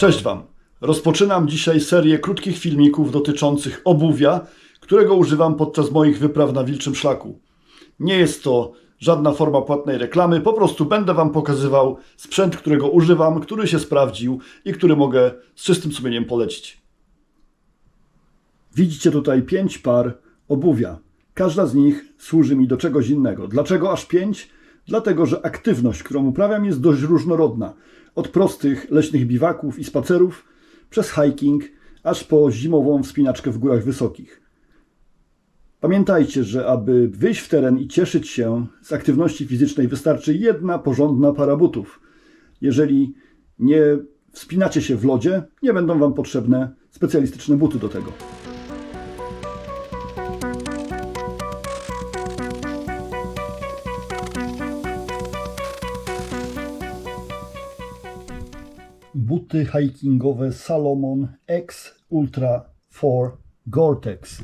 Cześć Wam. Rozpoczynam dzisiaj serię krótkich filmików dotyczących obuwia, którego używam podczas moich wypraw na Wilczym Szlaku. Nie jest to żadna forma płatnej reklamy, po prostu będę Wam pokazywał sprzęt, którego używam, który się sprawdził i który mogę z czystym sumieniem polecić. Widzicie tutaj pięć par obuwia. Każda z nich służy mi do czegoś innego. Dlaczego aż pięć? Dlatego, że aktywność, którą uprawiam, jest dość różnorodna. Od prostych leśnych biwaków i spacerów, przez hiking, aż po zimową wspinaczkę w górach wysokich. Pamiętajcie, że aby wyjść w teren i cieszyć się z aktywności fizycznej, wystarczy jedna porządna para butów. Jeżeli nie wspinacie się w lodzie, nie będą Wam potrzebne specjalistyczne buty do tego. Buty hikingowe Salomon X Ultra 4 Gore-Tex.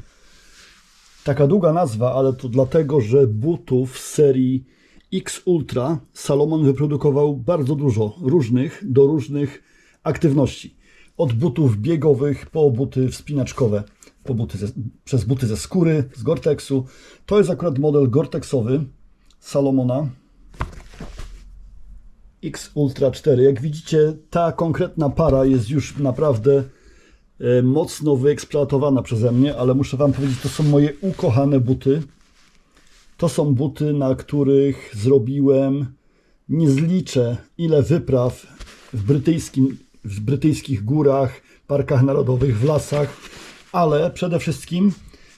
Taka długa nazwa, ale to dlatego, że butów serii X Ultra Salomon wyprodukował bardzo dużo różnych do różnych aktywności. Od butów biegowych po buty wspinaczkowe, po buty ze, przez buty ze skóry, z Gore-Texu. To jest akurat model Gore-Texowy Salomona, X Ultra 4. Jak widzicie, ta konkretna para jest już naprawdę e, mocno wyeksploatowana przeze mnie, ale muszę Wam powiedzieć, to są moje ukochane buty. To są buty, na których zrobiłem nie zliczę ile wypraw w, brytyjskim, w brytyjskich górach, parkach narodowych, w lasach, ale przede wszystkim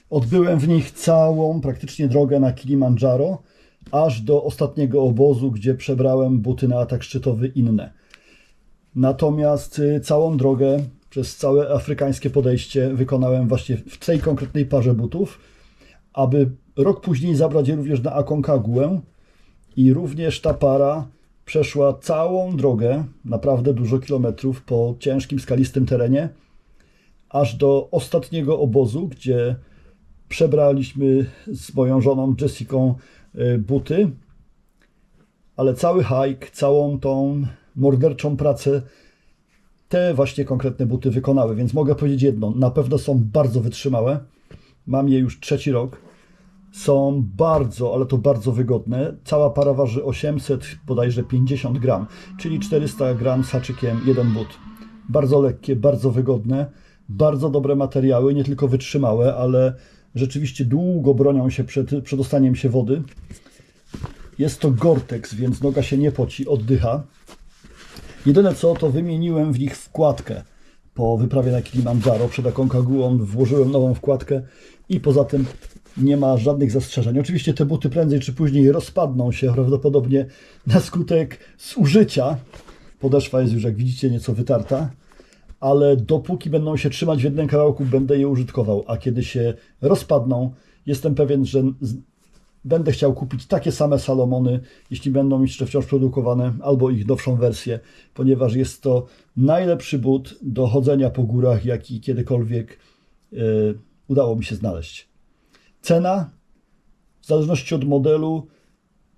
odbyłem w nich całą praktycznie drogę na Kilimandżaro aż do ostatniego obozu, gdzie przebrałem buty na atak szczytowy inne. Natomiast y, całą drogę przez całe afrykańskie podejście wykonałem właśnie w tej konkretnej parze butów, aby rok później zabrać je również na Akonkaguę i również ta para przeszła całą drogę, naprawdę dużo kilometrów po ciężkim, skalistym terenie, aż do ostatniego obozu, gdzie przebraliśmy z moją żoną Jessiką Y, buty, ale cały hike, całą tą morderczą pracę te właśnie konkretne buty wykonały, więc mogę powiedzieć jedno, na pewno są bardzo wytrzymałe. Mam je już trzeci rok. Są bardzo, ale to bardzo wygodne. Cała para waży 800, bodajże 50 gram, czyli 400 gram z haczykiem jeden but. Bardzo lekkie, bardzo wygodne, bardzo dobre materiały, nie tylko wytrzymałe, ale rzeczywiście długo bronią się przed przedostaniem się wody. Jest to Gore-Tex, więc noga się nie poci, oddycha. Jedyne co, to wymieniłem w nich wkładkę po wyprawie na Kilimandżaro. Przed Akonkaguą włożyłem nową wkładkę i poza tym nie ma żadnych zastrzeżeń. Oczywiście te buty prędzej czy później rozpadną się prawdopodobnie na skutek zużycia. Podeszwa jest już, jak widzicie, nieco wytarta ale dopóki będą się trzymać w jednym kawałku, będę je użytkował, a kiedy się rozpadną, jestem pewien, że będę chciał kupić takie same Salomony, jeśli będą jeszcze wciąż produkowane, albo ich nowszą wersję, ponieważ jest to najlepszy but do chodzenia po górach, jaki kiedykolwiek yy, udało mi się znaleźć. Cena, w zależności od modelu,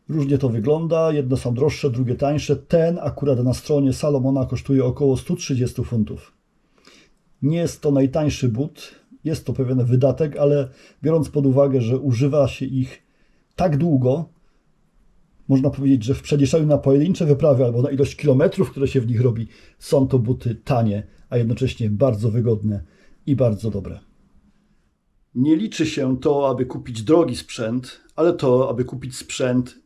Różnie to wygląda. Jedne są droższe, drugie tańsze. Ten akurat na stronie Salomona kosztuje około 130 funtów. Nie jest to najtańszy but, jest to pewien wydatek, ale biorąc pod uwagę, że używa się ich tak długo, można powiedzieć, że w przeliczeniu na pojedyncze wyprawy albo na ilość kilometrów, które się w nich robi, są to buty tanie, a jednocześnie bardzo wygodne i bardzo dobre. Nie liczy się to, aby kupić drogi sprzęt, ale to, aby kupić sprzęt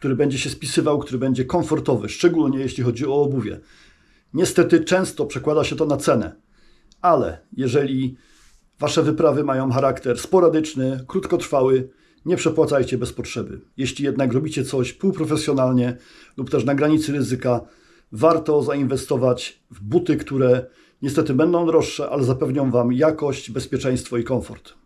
który będzie się spisywał, który będzie komfortowy, szczególnie jeśli chodzi o obuwie. Niestety często przekłada się to na cenę, ale jeżeli wasze wyprawy mają charakter sporadyczny, krótkotrwały, nie przepłacajcie bez potrzeby. Jeśli jednak robicie coś półprofesjonalnie lub też na granicy ryzyka, warto zainwestować w buty, które niestety będą droższe, ale zapewnią Wam jakość, bezpieczeństwo i komfort.